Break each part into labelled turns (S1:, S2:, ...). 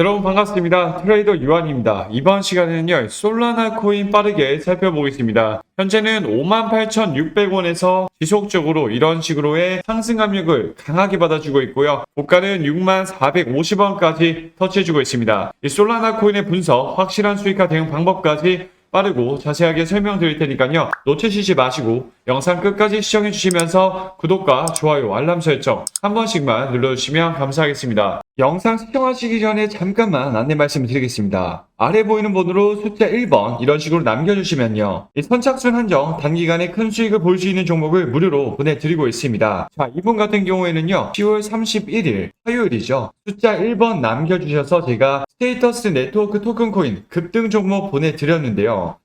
S1: 여러분 반갑습니다. 트레이더 유한입니다. 이번 시간에는요, 솔라나 코인 빠르게 살펴보겠습니다. 현재는 58,600원에서 지속적으로 이런 식으로의 상승 압력을 강하게 받아주고 있고요. 고가는 64,450원까지 터치해주고 있습니다. 이 솔라나 코인의 분석, 확실한 수익화 대응 방법까지 빠르고 자세하게 설명드릴 테니까요. 놓치시지 마시고 영상 끝까지 시청해 주시면서 구독과 좋아요, 알람 설정 한 번씩만 눌러주시면 감사하겠습니다. 영상 시청하시기 전에 잠깐만 안내 말씀을 드리겠습니다. 아래 보이는 번호로 숫자 1번 이런 식으로 남겨주시면요. 이 선착순 한정 단기간에 큰 수익을 볼 수 있는 종목을 무료로 보내드리고 있습니다. 자, 이분 같은 경우에는요. 10월 31일 화요일이죠. 숫자 1번 남겨주셔서 제가 스테이터스 네트워크 토큰 코인 급등 종목 보내드렸는데요.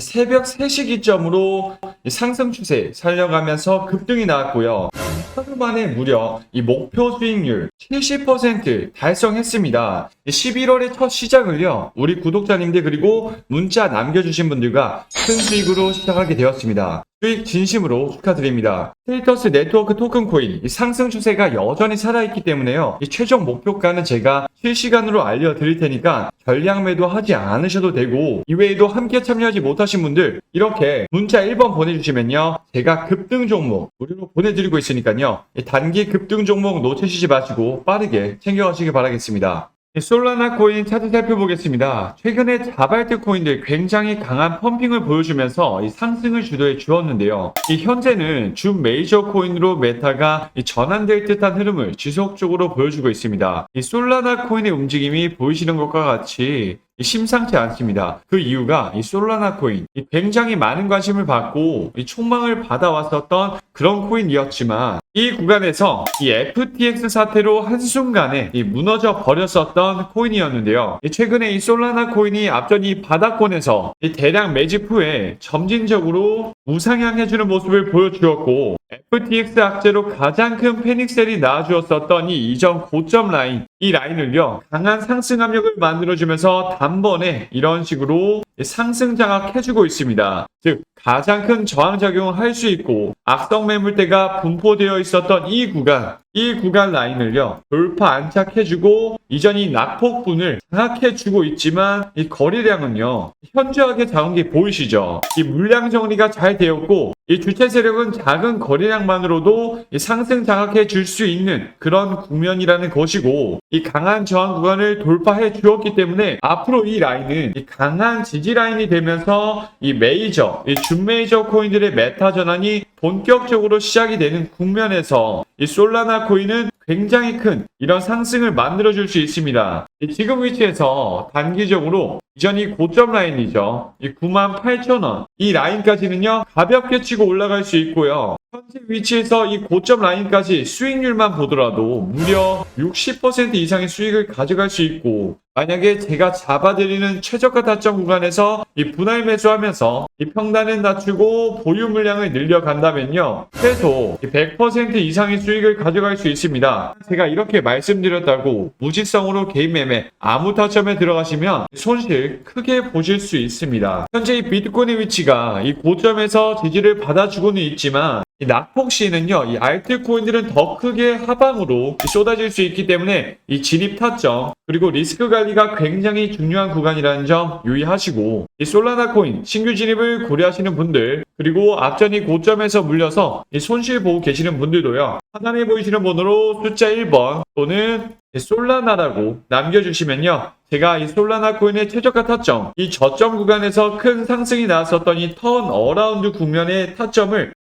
S1: 새벽 3시 기점으로 이 상승 추세 살려가면서 급등이 나왔고요. 하루 만에 무려 이 목표 수익률 70% 달성했습니다. 11월의 첫 시작을요, 우리 구독자님들 그리고 문자 남겨주신 분들과 큰 수익으로 시작하게 되었습니다. 수익 진심으로 축하드립니다. 스테이터스 네트워크 토큰 코인 이 상승 추세가 여전히 살아있기 때문에요. 이 최종 목표가는 제가 실시간으로 알려드릴 테니까 전량 매도 하지 않으셔도 되고 이외에도 함께 참여하지 못하신 분들 이렇게 문자 1번 보내주시면요. 제가 급등 종목 무료로 보내드리고 있으니까요. 이 단기 급등 종목 놓치시지 마시고 빠르게 챙겨가시기 바라겠습니다. 이 솔라나 코인 차트 살펴보겠습니다. 최근에 자발트 코인들 굉장히 강한 펌핑을 보여주면서 이 상승을 주도해 주었는데요. 이 현재는 준 메이저 코인으로 메타가 이 전환될 듯한 흐름을 지속적으로 보여주고 있습니다. 이 솔라나 코인의 움직임이 보이시는 것과 같이 이 심상치 않습니다. 그 이유가 이 솔라나 코인 이 굉장히 많은 관심을 받고 이 총망을 받아왔었던 그런 코인이었지만 이 구간에서 이 FTX 사태로 한순간에 이 무너져 버렸었던 코인이었는데요. 이 최근에 이 솔라나 코인이 앞전 이 바닥권에서 이 대량 매집 후에 점진적으로 우상향해주는 모습을 보여주었고 FTX 악재로 가장 큰 패닉셀이 나와주었었던 이 이전 고점 라인 이 라인을요 강한 상승 압력을 만들어주면서 단번에 이런 식으로 상승 장악해주고 있습니다. 즉 가장 큰 저항 작용을 할 수 있고 악성 매물대가 분포되어 있었던 이 구간 이 구간 라인을요 돌파 안착해주고 이전이 낙폭분을 장악해주고 있지만 이 거래량은요 현저하게 작은 게 보이시죠? 이 물량 정리가 잘 되었고 이 주체 세력은 작은 거래량만으로도 이 상승 장악해 줄 수 있는 그런 국면이라는 것이고 이 강한 저항 구간을 돌파해 주었기 때문에 앞으로 이 라인은 이 강한 지지 라인이 되면서 이 메이저, 이 준메이저 코인들의 메타 전환이 본격적으로 시작이 되는 국면에서 이 솔라나 코인은 굉장히 큰 이런 상승을 만들어줄 수 있습니다. 이 지금 위치에서 단기적으로 이전이 고점 라인이죠. 이 98,000원. 이 라인까지는요, 가볍게 치고 올라갈 수 있고요. 현재 위치에서 이 고점 라인까지 수익률만 보더라도 무려 60% 이상의 수익을 가져갈 수 있고, 만약에 제가 잡아드리는 최저가 타점 구간에서 이 분할 매수하면서 이 평단을 낮추고 보유 물량을 늘려간다면요. 최소 100% 이상의 수익을 가져갈 수 있습니다. 제가 이렇게 말씀드렸다고 무지성으로 개인 매매 아무 타점에 들어가시면 손실 크게 보실 수 있습니다. 현재 이 비트코인의 위치가 이 고점에서 지지를 받아주고는 있지만 이 낙폭 시에는요, 이 알트코인들은 더 크게 하방으로 쏟아질 수 있기 때문에 이 진입 타점 그리고 리스크 관리가 굉장히 중요한 구간이라는 점 유의하시고 이 솔라나 코인 신규 진입을 고려하시는 분들 그리고 앞전이 고점에서 물려서 이 손실 보고 계시는 분들도요 하단에 보이시는 번호로 숫자 1번 또는 이 솔라나라고 남겨주시면요 제가 이 솔라나 코인의 최저가 타점 이 저점 구간에서 큰 상승이 나왔었던 이 턴 어라운드 국면의 타점을 이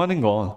S1: 하는 건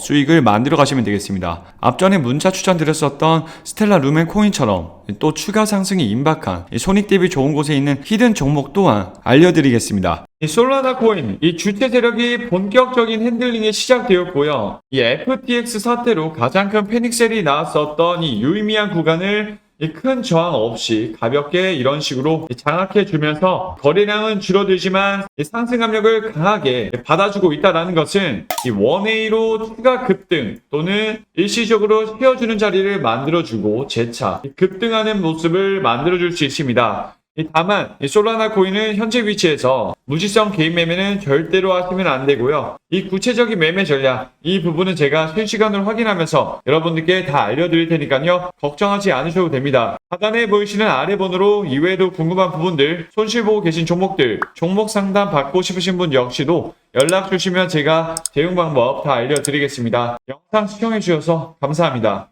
S1: 수익을 만들어 가시면 되겠습니다. 앞전에 문자 추천드렸었던 스텔라 루멘 코인처럼 또 추가 상승이 임박한 이 손익 대비 좋은 곳에 있는 히든 종목 또한 알려드리겠습니다. 이 솔라나 코인, 이 주체 세력이 본격적인 핸들링이 시작되었고요. 이 FTX 사태로 가장 큰 패닉셀이 나왔었던 이 유의미한 구간을 이 큰 저항 없이 가볍게 이런 식으로 장악해 주면서 거래량은 줄어들지만 이 상승 압력을 강하게 받아주고 있다는 것은 이 원웨이로 추가 급등 또는 일시적으로 쉬어주는 자리를 만들어주고 재차 급등하는 모습을 만들어줄 수 있습니다. 이 다만 이 솔라나 코인은 현재 위치에서 무지성 개인 매매는 절대로 하시면 안 되고요. 이 구체적인 매매 전략 이 부분은 제가 실시간으로 확인하면서 여러분들께 다 알려드릴 테니까요. 걱정하지 않으셔도 됩니다. 하단에 보이시는 아래 번호로 이외에도 궁금한 부분들 손실 보고 계신 종목들 종목 상담 받고 싶으신 분 역시도 연락 주시면 제가 대응 방법 다 알려드리겠습니다. 영상 시청해 주셔서 감사합니다.